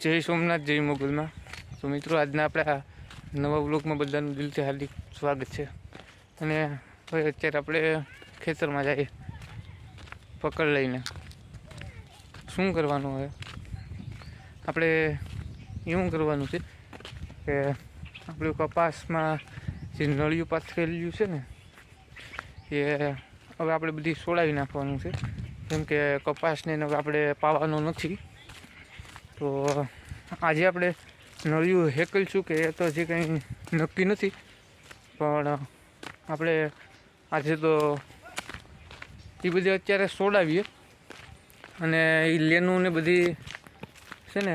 જય સોમનાથ, જય મોગલમાં. તો મિત્રો, આજના આપણા નવા બ્લોગમાં બધાનું દિલથી હાર્દિક સ્વાગત છે. અને હવે અત્યારે આપણે ખેતરમાં જઈએ, પકડ લઈને. શું કરવાનું હવે? આપણે એવું કરવાનું છે કે આપણું કપાસમાં જે નળિયું પાથરેલું છે ને, એ હવે આપણે બધી સોળાવી નાખવાનું છે. કેમ કે કપાસને હવે આપણે પાવાનો નથી. તો આજે આપણે નળિયું હેકલશું કે એ તો હજી કંઈ નક્કી નથી. પણ આપણે આજે તો એ બધી અત્યારે સોડાવીએ. અને એ લેનું ને બધી છે ને,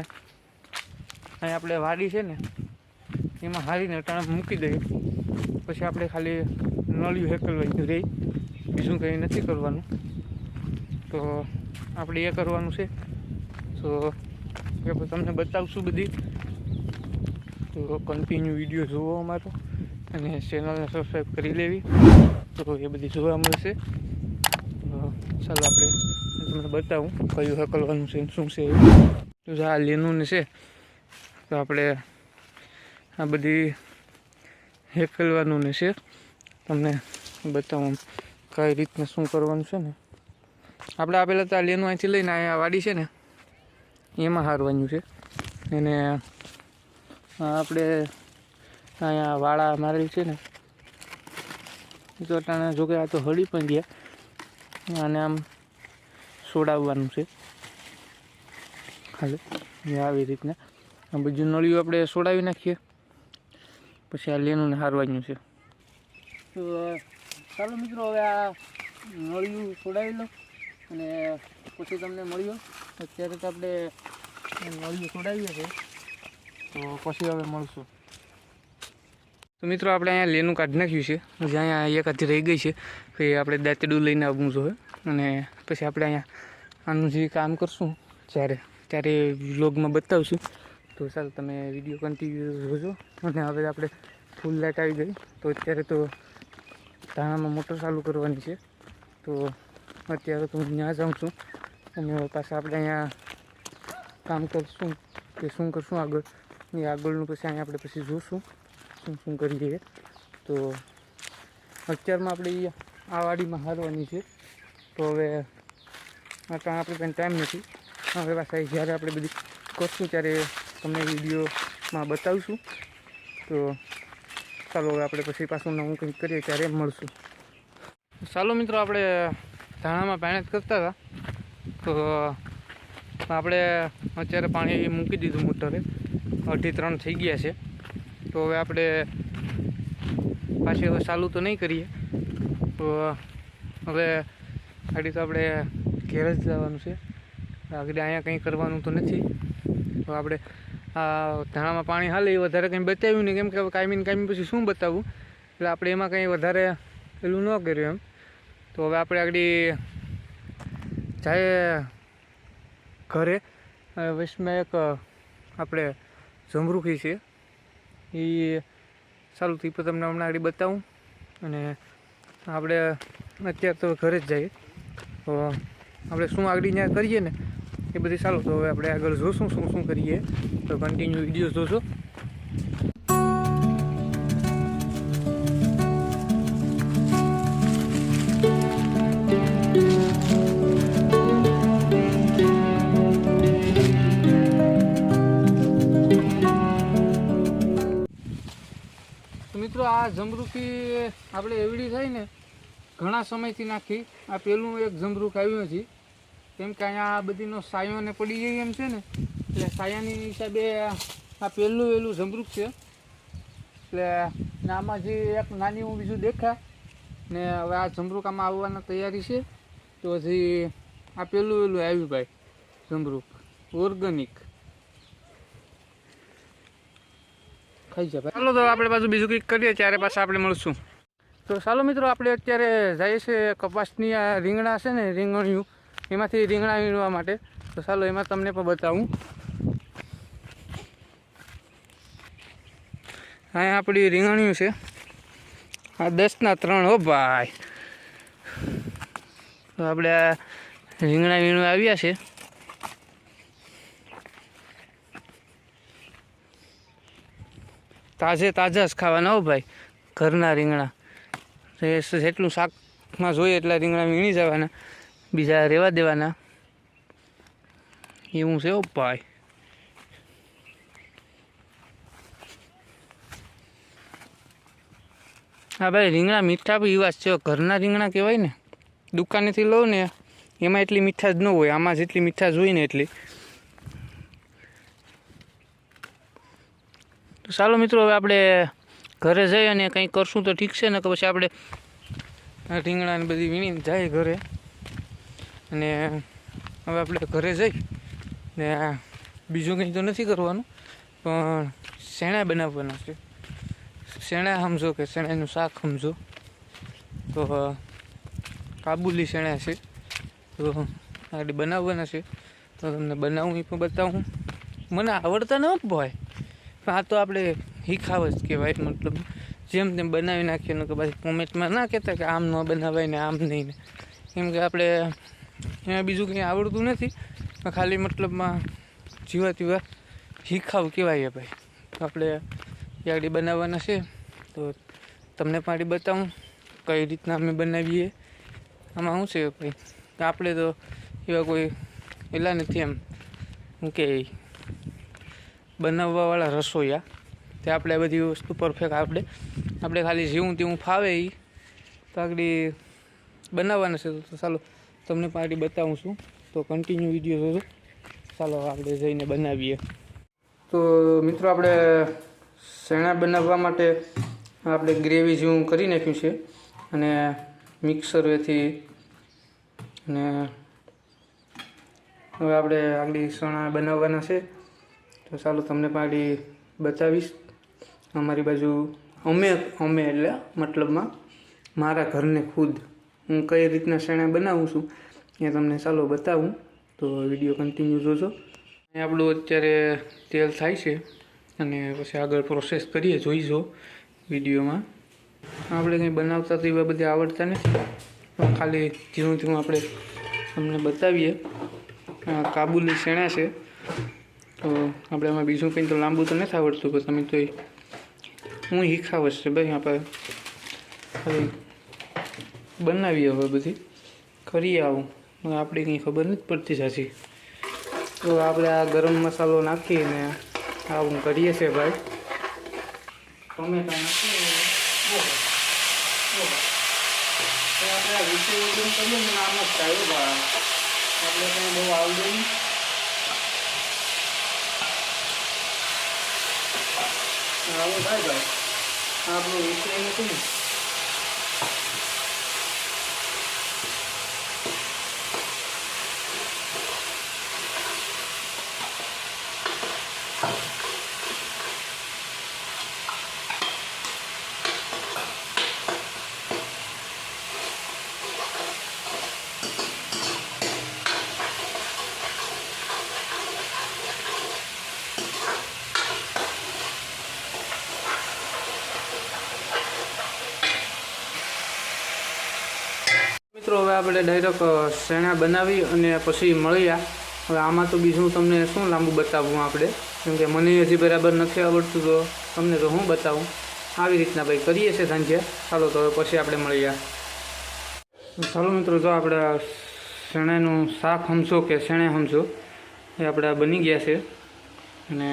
અહીં આપણે વાડી છે ને, એમાં હારીને ટાણા મૂકી દઈએ. પછી આપણે ખાલી નળિયું હેકલવાની રહી. બીજું કંઈ નથી કરવાનું. તો આપણે એ કરવાનું છે. તો પછી તમને બતાવશું બધી. તો કન્ટિન્યુ વીડિયો જોવો અમારો. અને ચેનલને સબસ્ક્રાઈબ કરી લેવી. તો એ બધી જોવા મળશે. ચાલો આપણે તમને બતાવું કયું હકલવાનું છે શું છે તો આ લેનું છે, તો આપણે આ બધી હેકલવાનું ને છે, તમને બતાવું કઈ રીતના શું કરવાનું છે ને. આપણે આ પહેલાં તો આ લેનું અહીંથી લઈને અહીંયા વાડી છે ને એમાં હારવાનું છે. એને આપણે અહીંયા વાળા મારેલી છે ને. ચોટાણા જોકે આ તો હળી પણ ગયા. અને આમ સોડાવવાનું છે. ખાલી આવી રીતના. આ બીજું નળિયું આપણે સોડાવી નાખીએ. પછી આ લેનું હારવાનું છે. તો, ચાલો મિત્રો, હવે આ નળિયું સોડાવી લો. અને પછી તમને મળ્યો અત્યારે તો આપણે નળિયું છોડાવીએ છીએ તો પછી હવે મળશું. તો મિત્રો આપણે અહીંયા લેનું કાઢી નાખ્યું છે. જે અહીંયા એક હાથી રહી ગઈ છે. કે આપણે દાંતડું લઈને આવવું જોઈએ. અને પછી આપણે અહીંયા આનું જે કામ કરશું જ્યારે ત્યારે વ્લોગમાં બતાવશું. તો ચાલો તમે વીડિયો કન્ટિન્યુ જોજો. અને હવે આપણે ફૂલ લાઇટ આવી ગઈ. તો અત્યારે તો ધાણામાં મોટર ચાલુ કરવાની છે. તો અત્યારે તો હું ત્યાં જાઉં છું. અને પાછા આપણે અહીંયા કામ કરીશું કે શું કરશું આગળ. એ આગળનું પછી અહીંયા આપણે પછી જોશું શું શું કરીએ તો અત્યારમાં આપણે આ વાડીમાં હારવાની છે. તો હવે અત્યારે આપણે કંઈ ટાઈમ નથી. હવે પાછા જ્યારે આપણે બધી કરશું ત્યારે તમને વિડીયોમાં બતાવીશું. તો ચાલો હવે આપણે પછી પાછું નવું કંઈક કરીએ ત્યારે મળશું. ચાલો મિત્રો, આપણે ધાણામાં મહેનત કરતા હતા. તો આપણે અત્યારે પાણી મૂકી દીધું મોટરે. અઢી ત્રણ થઈ ગયા છે. તો હવે આપણે પાછી હવે ચાલુ તો નહીં કરીએ. તો, હવે ગાડી તો આપણે ઘેર જ જવાનું છે. આગળ અહીંયા કંઈ કરવાનું તો નથી. તો આપણે આ ધાણામાં પાણી હાલે એ વધારે કંઈ બતાવ્યું નહીં. કેમ કે કાયમીન કાયમી ને કાયમી પછી શું બતાવવું એટલે આપણે એમાં કંઈ વધારે પેલું ન કર્યું એમ. તો હવે આપણે આગળ જાય ઘરે. વચમાં એક આપણે જમરૂખી છે. એ સારું થઈ પણ તમને હમણાં આગળ બતાવું. અને આપણે અત્યારે તો ઘરે જ જઈએ. તો આપણે શું આગળ ત્યાં કરીએ ને, એ બધી ચાલો તો હવે આપણે આગળ જોશું શું શું કરીએ. તો કન્ટિન્યુ વીડિયો જોશો. આ જમરૂખી આપણે એવડી થાય ને, ઘણા સમયથી નાખી. આ પેલું એક જમરૂખ આવ્યું છે કેમ કે અહીંયા આ બધીનો સાયોને પડી જાય એમ છે ને, એટલે સાયાની હિસાબે આ પહેલું એલું જમરૂખ છે. એટલે આમાં જે એક નાની હું બીજું દેખાય, ને હવે આ જમરૂખ આમાં આવવાની તૈયારી છે. તો હજી આ પેલું એલું આવ્યું ભાઈ જમરૂખ ઓર્ગેનિક. ખાઈ જાય ચાલો તો આપણે પાછું બીજું કંઈક કરીએ ત્યારે પાછા આપણે મળશું. તો ચાલો મિત્રો આપણે અત્યારે જઈએ છીએ કપાસની આ રીંગણા છે ને રીંગણિયું. એમાંથી રીંગણા વીણવા માટે. તો ચાલો એમાં તમને પણ બતાવું. અહીંયા આપણી રીંગણિયું છે. આ દસના ત્રણ હો ભાઈ. તો આપણે આ રીંગણા વીણવા આવ્યા છે. તાજે તાજા જ ખાવાના હો ભાઈ, ઘરના રીંગણા. જેટલું શાકમાં જોઈએ એટલા રીંગણા વીણી જવાના, બીજા રહેવા દેવાના. એવું છે ઓ ભાઈ. હા ભાઈ, રીંગણા મીઠા બી એવા જ છે ઘરના રીંગણા કહેવાય ને, દુકાનેથી લઉં ને, એમાં એટલી મીઠાશ ન હોય, આમાં જેટલી મીઠાશ હોય ને એટલી. તો ચાલો મિત્રો, હવે આપણે ઘરે જઈ અને કંઈ કરશું તો ઠીક છે ને કે પછી આપણે રીંગણાને બધી વીણીને જાય ઘરે. અને હવે આપણે ઘરે જઈ ને બીજું કંઈ તો નથી કરવાનું, પણ શેણા બનાવવાના છે. શેણા સમજો કે શેણાનું શાક સમજો. તો કાબુલી શેણા છે. તો આગળ બનાવવાના છે. તો તમને બનાવું એ પણ બતાવું. મને આવડતા ન ભાઈ આ તો આપણે હિખાવત કહેવાય મતલબ જેમ તેમ બનાવી નાખીએ કે પછી કોમેન્ટમાં ના કહેતા કે આમ ન બનાવાય ને આમ નહીં ને. કેમ કે આપણે એમાં બીજું કંઈ આવડતું નથી ખાલી મતલબમાં જીવા તીવા હિખાવ કહેવાય ભાઈ. આપણે યાડી બનાવવાના છે, તો તમને પણ બતાવું કઈ રીતના અમે બનાવીએ. આમાં શું છે ભાઈ? આપણે તો એવા કોઈ એલા નથી એમ. શું કે બનાવવાવાળા રસોઈયા તે આપણે બધી વસ્તુ પરફેક્ટ આપણે આપણે ખાલી જેવું તેવું ફાવે એ તો આગળ બનાવવાના છે તો ચાલો તમને પાર્ટી બતાવું છું. તો કન્ટિન્યુ વીડિયો જોજો. ચાલો આપણે જઈને બનાવીએ. તો મિત્રો આપણે શેણા બનાવવા માટે આપણે ગ્રેવી જેવું કરી નાખ્યું છે. અને મિક્સરથી અને હવે આપણે આગળ શણા બનાવવાના છે. તો ચાલો તમને પાડી બતાવીશ. અમારી બાજુ અમે અમે એટલે મતલબમાં મારા ઘરને ખુદ હું કઈ રીતના શેણા બનાવું છું એ તમને ચાલો બતાવું. તો વીડિયો કન્ટિન્યુ જોજો. આપણું અત્યારે તેલ થાય છે અને પછી આગળ પ્રોસેસ કરીએ, જોઈજો વિડીયોમાં. આપણે કંઈ બનાવતા તો એવા બધા આવડતા નથી. ખાલી ધીમું ધીમું આપણે તમને બતાવીએ. કાબુલી શેણા છે. તો આપણે એમાં બીજું કંઈ તો લાંબુ તો નથી આવડતું, પણ તમે તો હું હિખાવશ છે ભાઈ, આપણે હવે બનાવીએ હવે બધી. કરીએ આવું. આપણે કંઈ ખબર નથી પડતી સાચી. તો આપણે આ ગરમ મસાલો નાખીને આવું કરીએ છીએ ભાઈ. ટમેટા નાખીએ આપણે આ વિશે આમ જ થાય આપણે કંઈ બહુ આવડે નહીં. આવું થાય ભાઈ આપણો વિષય નથી ને આપણે ડાયરેક્ટ શેણા બનાવી અને પછી મળ્યા. હવે આમાં તો બીજું તમને શું લાંબુ બતાવવું આપણે? કેમ કે મને હજી બરાબર નથી આવડતું તો તમને તો હું બતાવું. આવી રીતના ભાઈ કરીએ છીએ સાંજે. ચાલો તો હવે પછી આપણે મળ્યા ચાલો મિત્રો, જો આપણે શેણાનું શાક સમજો કે શેણે સમજો એ આપણે બની ગયા છે. અને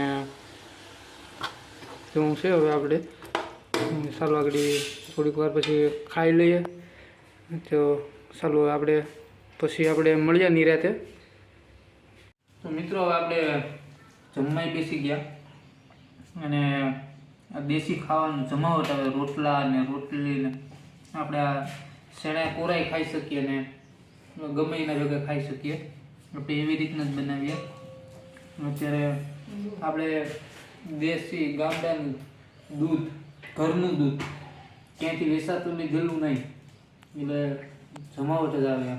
શું છે હવે આપણે? ચાલો આગળ થોડીક વાર પછી ખાઈ લઈએ. તો ચાલો આપણે પછી આપણે મળ્યા નિરાતે. તો મિત્રો આપણે જમવાઈ બેસી ગયા. અને આ દેશી ખાવાનું જમાવટ આવે, રોટલા ને રોટલી ને. આપણે આ શેણા કોરાય ખાઈ શકીએ ને, ગમે એના ભેગા ખાઈ શકીએ. આપણે એવી રીતના જ બનાવીએ. અત્યારે આપણે દેશી ગામડાનું દૂધ, ઘરનું દૂધ ક્યાંથી વેચાતું લીધેલું નહીં. એટલે જ આવે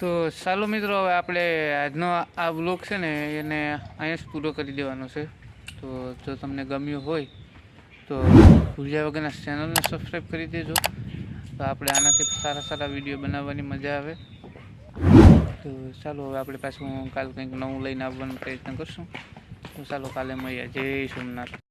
તો ચાલો મિત્રો, હવે આપણે આજનો આ બ્લોગ છે ને, એને અહીંયા જ પૂરો કરી દેવાનો છે. તો જો તમને ગમ્યું હોય, તો ભૂલ્યા વગરના ચેનલને સબસ્ક્રાઈબ કરી દેજો. તો આપણે આનાથી સારા સારા વીડિયો બનાવવાની મજા આવે. તો ચાલો, હવે આપણે પાછું કાલ કંઈક નવું લઈને આવવાનો પ્રયત્ન કરશું. તો ચાલો, કાલે મળીએ. જય સોમનાથ.